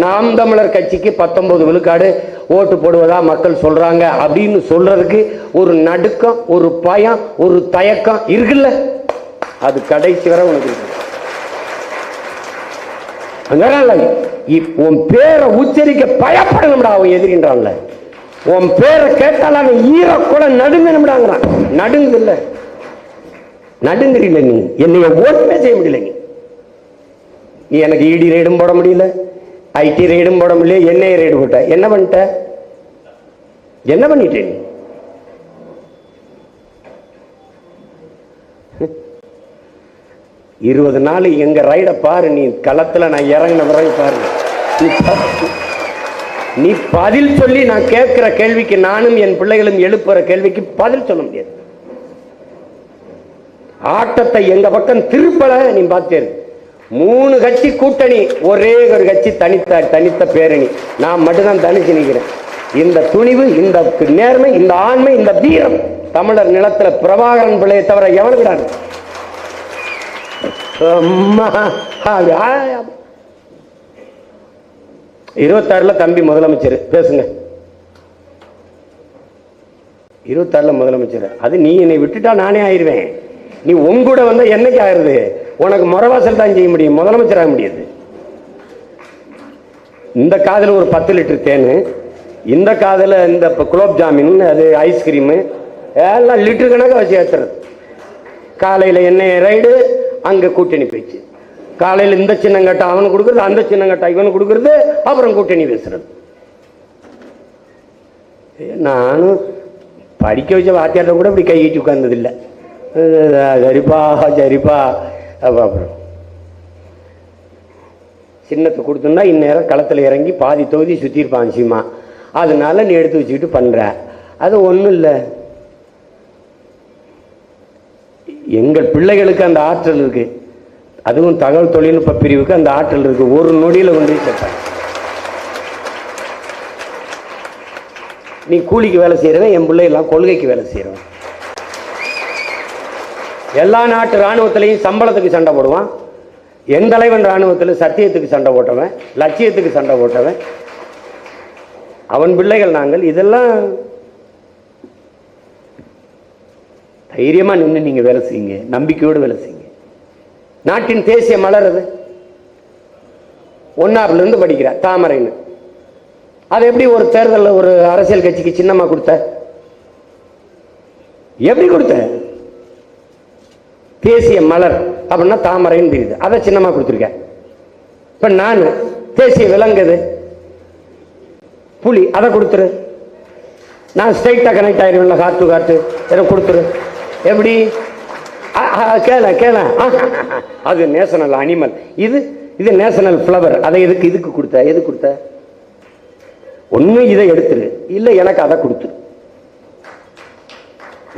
நாம் தமிழர் கட்சிக்கு பத்தொன்பது விழுக்காடு ஓட்டு போடுவதா மக்கள் சொல்றாங்க அப்படின்னு சொல்றதுக்கு ஒரு நடுக்கம் ஒரு பயம் ஒரு தயக்கம் இருக்குல்ல? அது கடைசி வரை உனக்கு இருக்கு. உன் பேரை உச்சரிக்க பயப்படணும்டா அவன் எதிரின்றான்ல. உன் பேரை கேட்டால் அவன் ஈர கூட நடுங்கணும்டாங்கிறான். நடுங்குது இல்ல நடுங்குறீல நீ. என்னைய ஓட்டுமே செய்ய முடியல எனக்கு ஈடி ரேடும் போட முடியல. ஐடி ரைடும் போட முடியல என்ஐ ரைடு போட்ட. என்ன பண்ணிட்ட? என்ன பண்ணிட்டேன் இருபது நாள் எங்க ரைட பாரு நீ களத்துல நான் இறங்கின பிறகு பாரு. நீ நீ பதில் சொல்லி நான் கேட்கிற கேள்விக்கு நானும் என் பிள்ளைகளும் எழுப்புற கேள்விக்கு பதில் சொல்ல முடியாது. ஆட்டத்தை எங்க பக்கம் திருப்பல நீ பார்த்தேரு மூணு கட்சி கூட்டணி ஒரே ஒரு கட்சி தனித்த தனித்த பேரணி. நான் மட்டும்தான் தனிச்சு நிற்கிறேன் இந்த துணிவு இந்த நேர்மை இந்த ஆண்மை இந்த வீரம் தமிழர் நிலத்துல பிரபாகரன் பிள்ளையை தவிர எவனுக்குடாது இருபத்தாறுல தம்பி முதலமைச்சர். பேசுங்க. இருபத்தாறுல முதலமைச்சர். அது நீ என்னை விட்டுட்டா நானே ஆயிருவேன். நீ உங்கூட வந்தா என்னைக்கு ஆயிருது உனக்கு முறவாசல் தான் செய்ய முடியும் முதலமைச்சர் ஆக முடியாது. இந்த காதில் ஒரு பத்து லிட்டர் தேன் இந்த காதில் இந்த குலோப் ஜாமீன் அது ஐஸ்கிரீமு எல்லாம் லிட்டரு கணக்காக வச்சு ஏற்றுறது காலையில் என்ன ரைடு அங்கே கூட்டணி பேச்சு காலையில் இந்த சின்னங்கட்டை அவனுக்கு கொடுக்குறது அந்த சின்னங்கட்டை இவனுக்கு கொடுக்குறது அப்புறம் கூட்டணி பேசுறது. நானும் படிக்க வச்ச வாத்தியார்ட்ட கூட இப்படி கையிட்டு உட்கார்ந்ததில்லை. சரிப்பா சரிப்பா. அப்புறம் சின்னத்தை கொடுத்தோம்னா இந்நேரம் களத்தில் இறங்கி பாதி தொகுதி சுற்றிருப்பான் சீமா அதனால நீ எடுத்து வச்சுக்கிட்டு பண்ணுற அது ஒன்றும் இல்லை. எங்கள் பிள்ளைகளுக்கு அந்த ஆற்றல் இருக்குது அதுவும் தகவல் தொழில்நுட்ப பிரிவுக்கு அந்த ஆற்றல் இருக்குது ஒரு நொடியில் கொண்டு போய் சேர்ப்பாங்க நீ கூலிக்கு வேலை செய்கிறவன் என் பிள்ளைகள்லாம் கொள்கைக்கு வேலை செய்கிறவன் எல்லா நாட்டு இராணுவத்திலையும் சம்பளத்துக்கு சண்டை போடுவான். என் தலைவன் ராணுவத்தில் சத்தியத்துக்கு சண்டை போட்டவன் லட்சியத்துக்கு சண்டை போட்டவன். அவன் பிள்ளைகள் நாங்கள். இதெல்லாம் தைரியமாக நின்று நீங்கள் வேலை செய்யுங்க. நம்பிக்கையோடு வேலை செய்யுங்க. நாட்டின் தேசிய மலருது. அது படிக்கிற தாமரைன்னு. அது எப்படி ஒரு தேர்தலில் ஒரு அரசியல் கட்சிக்கு சின்னமாக கொடுத்த? எப்படி கொடுத்த? தேசிய மலர் அப்படின்னா தாமரைன்னு தெரியுது. அதை சின்னமாக கொடுத்துருக்கேன் இப்போ நான் தேசிய விலங்குது புலி அதை கொடுத்துரு. நான் ஸ்ட்ரைட்டாக கனெக்ட் ஆகிருவேன்ல ஹார்ட் டு ஹார்ட் எனக்கு கொடுத்துரு. எப்படி? கேள கேள. அது நேஷனல் அனிமல் இது இது நேஷனல் ஃப்ளவர் அதை எதுக்கு இதுக்கு கொடுத்த? எது கொடுத்த? ஒன்று இதை எடுத்துரு. இல்லை எனக்கு அதை கொடுத்துரு.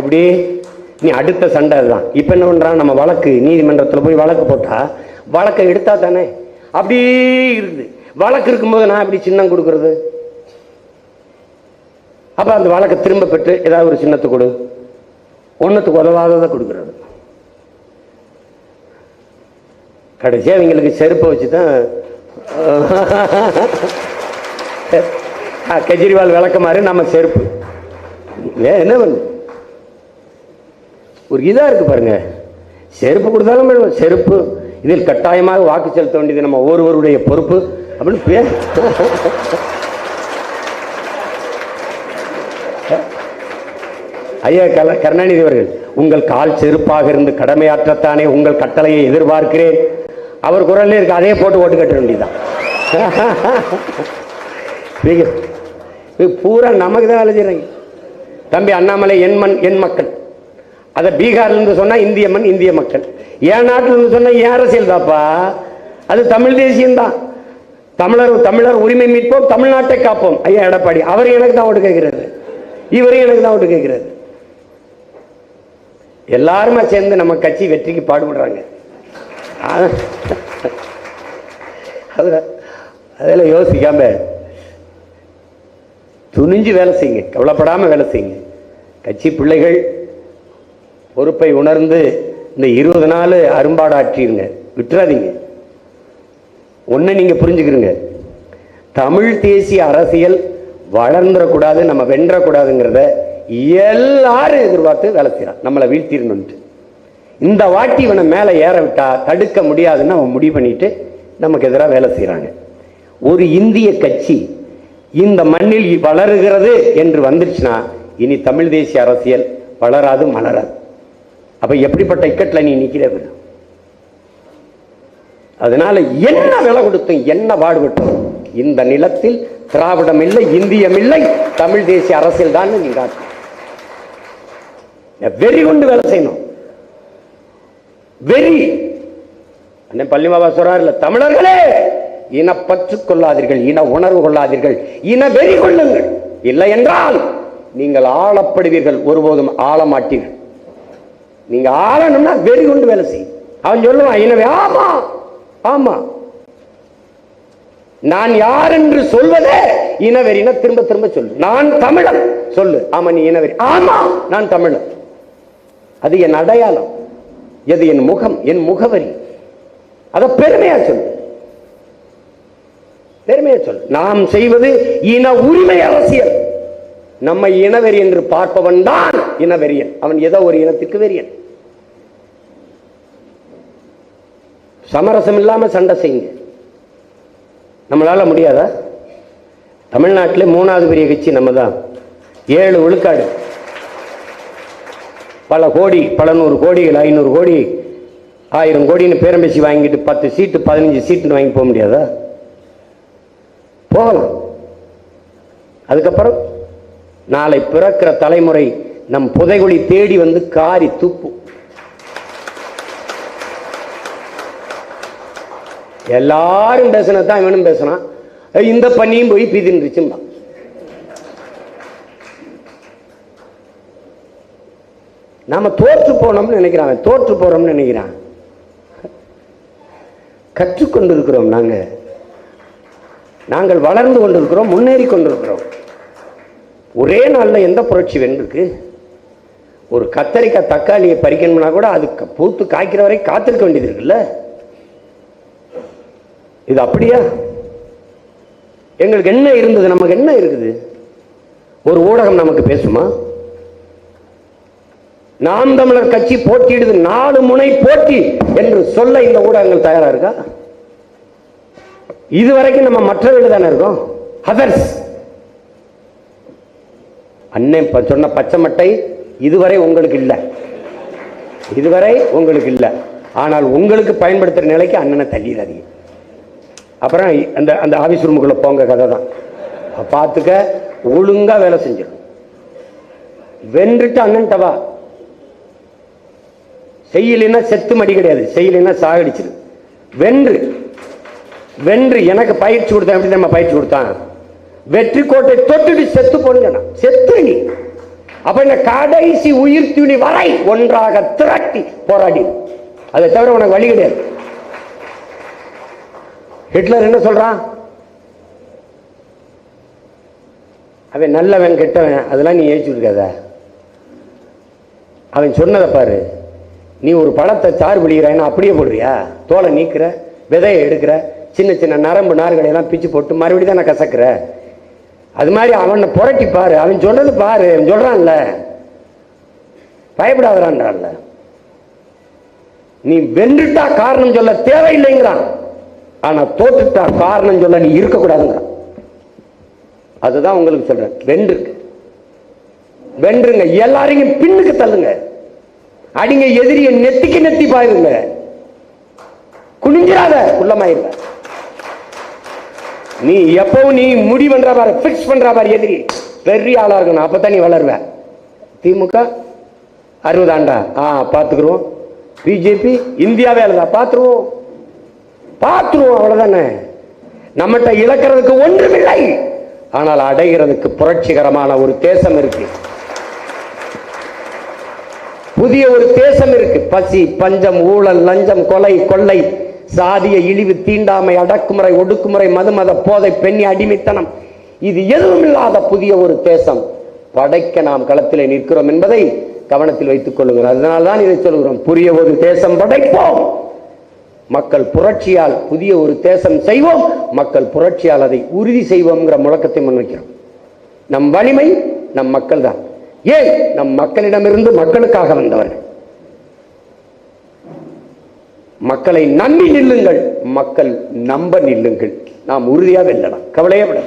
எப்படி? நீ அடுத்த சண்டை அதுதான். இப்போ என்ன பண்ணுறான் நம்ம வழக்கு நீதிமன்றத்தில் போய் வழக்கு போட்டால் வழக்கை எடுத்தா தானே? அப்படியே இருக்குது வழக்கு இருக்கும்போது நான் எப்படி சின்னம் கொடுக்கறது? அப்போ அந்த வழக்கை திரும்ப பெற்று ஏதாவது ஒரு சின்னத்தை கொடு. ஒன்றுத்துக்கு உதவாததை கொடுக்கறது. கடைசியாக அவங்களுக்கு செருப்பை வச்சு தான் கெஜ்ரிவால் விளக்கமாறு நம்ம செருப்பு. என்ன பண்ணு? ஒரு இதாக இருக்குது பாருங்க. செருப்பு கொடுத்தாலும் செருப்பு இதில் கட்டாயமாக வாக்கு செலுத்த வேண்டியது நம்ம ஒருவருடைய பொறுப்பு. அப்படின்னு பே ஐயா கல கருணாநிதி அவர்கள் உங்கள் கால் செருப்பாக இருந்து கடமையாற்றத்தானே உங்கள் கட்டளையை எதிர்பார்க்கிறேன். அவர் குரல்ல இருக்கு அதே போட்டு ஓட்டு கட்ட வேண்டியதுதான். பூரா நமக்கு தான் வேலை தம்பி அண்ணாமலை என் மண் என் மக்கள். அதை பீகார்ல இருந்து சொன்னா இந்திய மண் இந்திய மக்கள். என் நாட்டில் இருந்து சொன்னா என் அரசியல் தாப்பா? அது தமிழ் தேசியம்தான் தமிழர் தமிழர் உரிமை மீட்போம் தமிழ்நாட்டை காப்போம். ஐயா எடப்பாடி அவர் எனக்கு தான் ஓட்டு கேட்கிறாரு. இவரும் எனக்கு தான் ஓட்டு கேட்கிறாரு. எல்லாருமே சேர்ந்து நம்ம கட்சி வெற்றிக்கு பாடுபடுறாங்க. அத- அதில் யோசிக்காம துணிஞ்சு வேலை செய்யுங்க. கவலைப்படாம வேலை செய்யுங்க. கட்சி பிள்ளைகள் பொறுப்பை உணர்ந்து இந்த இருபது நாள் அரும்பாடாற்றிருங்க விட்டுறாதீங்க. ஒன்று நீங்கள் புரிஞ்சுக்கிறீங்க தமிழ் தேசிய அரசியல் வளர்ந்துடக்கூடாது நம்ம வென்றக்கூடாதுங்கிறத எல்லாரும் எதிர்பார்த்து வேலை செய்கிறான் நம்மளை வீழ்த்திடணுன்ட்டு இந்த வாட்டி இவனை மேலே ஏற விட்டா தடுக்க முடியாதுன்னு அவன் முடிவு பண்ணிட்டு நமக்கு எதிராக வேலை செய்கிறாங்க ஒரு இந்திய கட்சி இந்த மண்ணில் வளருகிறது என்று வந்துருச்சுன்னா இனி தமிழ் தேசிய அரசியல் வளராது மலராது. அப்ப எப்படிப்பட்ட இக்கட்டில் நீ நிற்கிறது அதனால என்ன விலை கொடுத்தும் என்ன பாடுபட்டும் இந்த நிலத்தில் திராவிடம் இல்லை இந்தியம் இல்லை தமிழ் தேசிய அரசியல் தான் நீ காட்டு. வெறி கொண்டு வேலை செய்யணும். வெறி. அண்ணன் பள்ளிமாவா சொல்றார் இல்ல தமிழர்களே இனப்பற்று கொள்ளாதீர்கள் இன உணர்வு கொள்ளாதீர்கள் இன வெறி கொள்ளுங்கள். இல்லை என்றால் நீங்கள் ஆளப்படுவீர்கள் ஒருபோதும் ஆளமாட்டீர்கள் நீங்க ஆளணும்னா வெறி கொண்டு வேலை செய். அவன் சொல்லுவான் இனவே ஆமா ஆமா. நான் யார் என்று சொல்வதே இனவெறின திரும்ப திரும்ப சொல்லு. நான் தமிழன் சொல்லு. ஆமா நீ இனவெறி. ஆமா நான் தமிழன். அது என் அடையாளம். எது என் முகம்? என் முகவரி. அத பெருமையா சொல்லு. பெருமையா சொல்லு. நாம் செய்வது இன உரிமை அரசியல். நம்ம இனவெறி என்று பார்ப்பவன் தான் இனவெறியன். அவன் ஏதோ ஒரு இனத்துக்கு வெறியன். சமரசம் இல்லாம சண்டை செய்யுங்க. நம்மளால முடியாதா? தமிழ்நாட்டில் மூணாவது பெரிய கட்சி நம்ம தான் ஏழு விழுக்காடு. பல கோடி பல நூறு கோடிகள் ஐநூறு கோடி ஆயிரம் கோடின்னு பேரம் பேசி வாங்கிட்டு பத்து சீட்டு பதினஞ்சு சீட்டுன்னு வாங்கி போக முடியாதா? போகலாம். அதுக்கப்புறம் நாளை பிறக்கிற தலைமுறை நம் புதைகுழி தேடி வந்து காரி துப்பும் எல்லாரும் பேசினதான் இவனும் பேசினான். இந்த பண்ணியும் போய் பிதின்றுச்சும்பான் நாம தோற்று போனோம்னு நினைக்கிறான் தோற்று போறோம்னு நினைக்கிறான். கற்றுக்கொண்டிருக்கிறோம் நாங்கள் நாங்க. நாங்கள் வளர்ந்து கொண்டிருக்கிறோம் முன்னேறி கொண்டிருக்கிறோம். ஒரே நாளில் எந்த புரட்சி வென்றிருக்கு? ஒரு கத்தரிக்காய் தக்காளியை பறிக்கணும்னா கூட அது பூத்து காய்க்கிற வரை காத்திருக்க வேண்டியது இருக்குல்ல? இது அப்படியா? எங்களுக்கு என்ன இருந்தது? நமக்கு என்ன இருக்குது? ஒரு ஊடகம் நமக்கு பேசுமா? நாம் தமிழர் கட்சி போட்டியிடுது நாலு முனை போட்டி என்று சொல்ல இந்த ஊடகங்கள் தயாரா இருக்கா? இதுவரைக்கும் நம்ம மற்றவர்கள் தானே இருக்கோம். அதர்ஸ் அண்ணன் சொன்ன பச்சை மட்டை இதுவரை உங்களுக்கு இல்லை. இதுவரை உங்களுக்கு இல்லை. ஆனால் உங்களுக்கு பயன்படுத்துகிற நிலைக்கு அண்ணனை தள்ளிடாதீங்க. அப்புறம் அந்த அந்த ஆஃபீஸ் ரூமுக்குள்ளே போங்க கதை தான். பார்த்துக்க ஒழுங்காக வேலை செஞ்சிடும் வென்றுட்டு அண்ணன் டவா செய்யலைன்னா செத்து மடி கிடையாது. செய்யலைன்னா சாகடிச்சிரு. வென்று வென்று எனக்கு பயிற்சி கொடுத்தேன் எப்படி நம்ம பயிற்சி கொடுத்தான். வெற்றி கோட்டை தொட்டுட்டு செத்து போன செத்து நீ. அப்ப இந்த கடைசி உயிர் துணி வரை ஒன்றாக திரட்டி போராடி. அதை தவிர உனக்கு வழி கிடையாது. ஹிட்லர் என்ன சொல்றான்? அவன் நல்லவன் கெட்டவன் அதெல்லாம் நீ ஏச்சுருக்காத அவன் சொன்னதை பாரு. நீ ஒரு பழத்தை சாறு பிடிக்கிறாய்னா அப்படியே போடுறியா? தோலை நீக்கிற விதையை எடுக்கிற சின்ன சின்ன நரம்பு நார்களை எல்லாம் பிச்சு போட்டு மறுபடியும் தான் நான் கசக்குற? அது மாதிரி அவனை புரட்டி பாரு. அவன் சொன்னது பாரு. அவன் சொல்றான்ல. பயப்படாதான்றான்ல நீ வென்றுட்டா காரணம் சொல்ல தேவையில்லைங்கிறான். ஆனா தோத்துட்டா காரணம் சொல்ல நீ இருக்கக்கூடாதுங்கிறான். அதுதான் உங்களுக்கு சொல்றேன். வென்றுக்கு வென்றுங்க. எல்லாரையும் பின்னுக்கு தள்ளுங்க. அடிங்க எதிரிய நெத்திக்கு நெத்தி பாருங்க குனிஞ்சிடாத உள்ளமாயிருங்க. நீ எப்பவும் நீ முடி பண்ற பாரு பிக்ஸ் பண்ற பாரு எதிரி. பெரிய ஆளா இருக்கணும் அப்பதான் நீ வளருவ. திமுக அறுபதாண்டா. ஆ பாத்துக்கிறோம் பிஜேபி இந்தியாவே அல்லதா பாத்துருவோம். பாத்துருவோம் அவ்வளவுதானே. நம்மகிட்ட இழக்கிறதுக்கு ஒன்றுமில்லை. ஆனால் அடைகிறதுக்கு புரட்சிகரமான ஒரு தேசம் இருக்கு. புதிய ஒரு தேசம் இருக்கு. பசி பஞ்சம் ஊழல் லஞ்சம் கொலை கொள்ளை. சாதிய இழிவு தீண்டாமை அடக்குமுறை ஒடுக்குமுறை மதுமத போதை பெண்ணி அடிமைத்தனம். இது எதுவும் இல்லாத புதிய ஒரு தேசம். படைக்க நாம் களத்திலே நிற்கிறோம் என்பதை கவனத்தில் வைத்துக் கொள்ளுங்கள். அதனால்தான் இதை சொல்கிறோம். புதிய ஒரு தேசம் படைப்போம். மக்கள் புரட்சியால் புதிய ஒரு தேசம் செய்வோம். மக்கள் புரட்சியால் அதை உறுதி செய்வோம்ங்கிற முழக்கத்தை முன்வைக்கிறோம். நம் வலிமை நம் மக்கள் தான் ஏன்? நம் மக்களிடமிருந்து மக்களுக்காக வந்தவர்கள். மக்களை நம்பி நில்லுங்கள். மக்கள் நம்ப நில்லுங்கள். நாம் உறுதியாக வெல்லலாம் கவலையே விட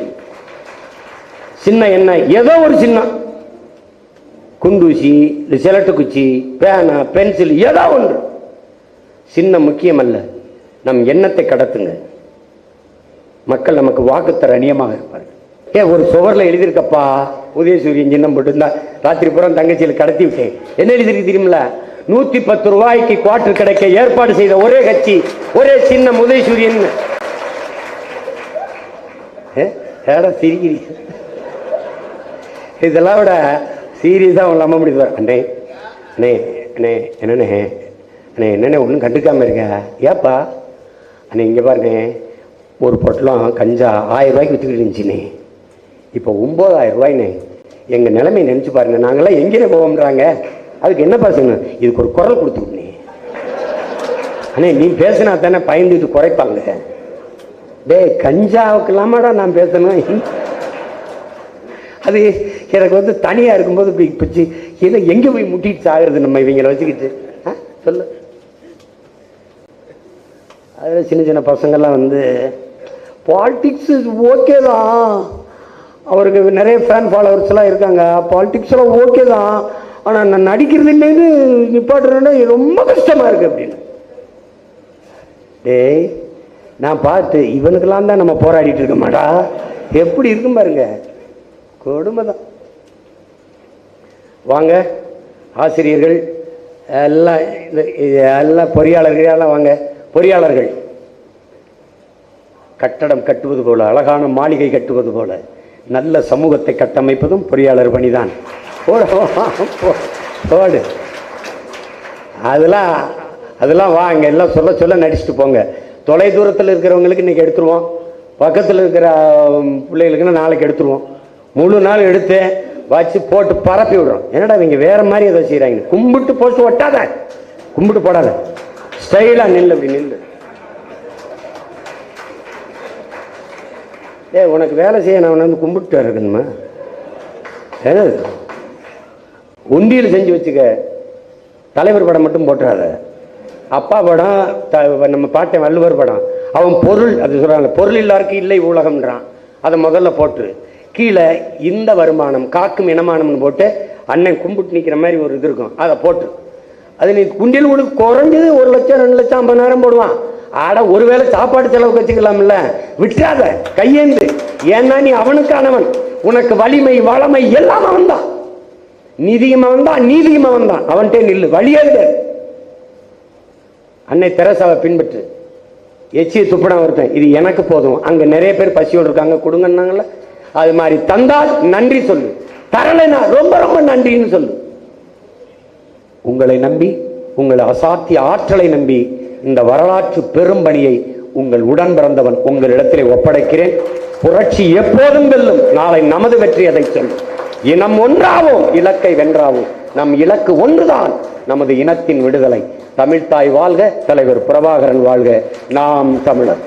சின்ன என்ன ஏதோ ஒரு சின்னம் குண்டூசி சிலட்டு குச்சி பேனா பென்சில் ஏதோ ஒன்று. சின்னம் முக்கியம் அல்ல நம் எண்ணத்தை கடத்துங்க. மக்கள் நமக்கு வாக்குத்தர அணியமாக இருப்பார்கள். ஏ ஒரு சுவரில் எழுதியிருக்கப்பா உதயசூரியன் சின்னம் போட்டிருந்தா ராத்திரி புறம் தங்கச்சியில் கடத்தி விட்டேன் என்ன எழுதியிருக்கு தெரியுமில நூத்தி பத்து ரூபாய்க்கு குவார்டர் கிடைக்க ஏற்பாடு செய்த ஒரே கட்சி ஒரே சின்ன உதயசூரியன். ஏ, இதெல்லாம் விட சீரியஸாக அவங்க நம்ப முடியுது அண்ணே அண்ணே அண்ணே என்னண்ணே? அண்ணே என்னண்ணே ஒன்றும் கண்டுக்காம இருக்க. ஏப்பா? அண்ணே இங்கே பாருங்க. ஒரு பொட்டலம் கஞ்சா ஆயிரம் ரூபாய்க்கு விற்றுக்கிட்டு இருந்துச்சுண்ணே. இப்போ ஒம்பதாயிரம் ரூபாய்ண்ணே. எங்கள் நிலைமையை நினச்சி பாருங்க. நாங்களாம் எங்கேயே போவோம்ன்றாங்க? அதுக்கு என்னப்பா செய்யணும் இதுக்கு ஒரு குரல் கொடுத்துருந்தே அண்ணே நீ பேசினா தானே பயந்துட்டு குறைப்பாங்க. டேய் கஞ்சாவுக்கெல்லாமாடா நான் பேசணும்? அது எனக்கு வந்து தனியாக இருக்கும்போது இப்படி பிச்சு இதை எங்கே போய் முட்டிட்டு சாகிறது நம்ம இவங்களை வச்சுக்கிட்டு? ஆ சொல்லு. அதில் சின்ன சின்ன பசங்கள்லாம் வந்து பாலிட்டிக்ஸ் ஓகே தான். அவருக்கு நிறைய ஃபேன் ஃபாலோவர்ஸ்லாம் இருக்காங்க. பாலிட்டிக்ஸ்லாம் ஓகே தான். ஆனால் நான் நடிக்கிறது இல்லைன்னு நிப்பாட்டுறேன்னா ரொம்ப கஷ்டமாக இருக்குது அப்படின்னு. டேய் நான் பார்த்து இவனுக்கெல்லாம் தான் நம்ம போராடிட்டு இருக்கோமாடா? எப்படி இருக்கும் பாருங்க. கொடுமை தான் வாங்க ஆசிரியர்கள் எல்லாம் எல்லாம் பொறியாளர்கள் எல்லாம் வாங்க. பொறியாளர்கள் கட்டடம் கட்டுவது போல அழகான மாளிகை கட்டுவது போல நல்ல சமூகத்தை கட்டமைப்பதும் பொறியாளர் பணிதான். போட போடு. அதெல்லாம் அதெல்லாம் வாங்க எல்லாம் சொல்ல சொல்ல நடிச்சுட்டு போங்க. தொலை தூரத்தில் இருக்கிறவங்களுக்கு இன்னைக்கு எடுத்துருவோம். பக்கத்தில் இருக்கிற பிள்ளைகளுக்குன்னா நாளைக்கு எடுத்துருவோம். முழு நாள் எடுத்து வச்சு போட்டு பரப்பி விடுறோம். என்னடா இவங்க வேறு மாதிரி ஏதோ செய்கிறாங்க கும்பிட்டு போட்டு ஒட்டாத. கும்பிட்டு போடாத. ஸ்டைலாக நில்லு அப்படி நில்லு. ஏய் உனக்கு வேலை செய்ய நான் வந்து கும்பிட்டு இருக்கணுமா என்ன உண்டியல் செஞ்சு வச்சுக்க. தலைவர் படம் மட்டும் போட்டுறாத. அப்பா படம் த- நம்ம பாட்டை வள்ளுவர் படம். அவன் பொருள் அது சொல்கிறாங்க பொருள் இல்லாருக்கு இல்லை உலகம்ன்றான். அதை முதல்ல போட்டு கீழே இந்த வருமானம் காக்கும் இனமானம்னு போட்டு அண்ணன் கும்பிட்டு நிற்கிற மாதிரி ஒரு இது இருக்கும். அதை போட்டு அது நீ குண்டியில் உனக்கு குறைஞ்சது ஒரு லட்சம் ரெண்டு லட்சம் ஐம்பதாயிரம் போடுவான். ஆட ஒருவேளை சாப்பாடு செலவுக்கு வச்சுக்கலாம்ல. விட்டுறாத. கையேந்து. ஏன்னா நீ அவனுக்கானவன். உனக்கு வலிமை வளமை எல்லாம் அவன் தான் நீதியும் அவன் தான் நீதியும் அவன் தான். அவன்கிட்ட நில்லு. வழியே கிடையாது அன்னை தெரசாவை பின்பற்று. எச்சி துப்படம் ஒருத்தன் இது எனக்கு போதும். அங்க நிறைய பேர் பசியோடு இருக்காங்க. கொடுங்கன்னாங்கல்ல? அது மாதிரி தந்தால் நன்றி சொல்லு. தரலைனா ரொம்ப ரொம்ப நன்றின்னு சொல்லு. உங்களை நம்பி உங்களை அசாத்திய ஆற்றலை நம்பி இந்த வரலாற்று பெரும்பணியை உங்கள் உடன் பிறந்தவன் உங்களிடத்திலே ஒப்படைக்கிறேன். புரட்சி எப்போதும் வெல்லும். நாளை நமது வெற்றி அதை சொல்லும். இனம் ஒன்றாவோம் இலக்கை வென்றாவோம் நம் இலக்கு ஒன்றுதான் நமது இனத்தின் விடுதலை. தமிழ்தாய் வாழ்க தலைவர் பிரபாகரன் வாழ்க. நாம் தமிழர்.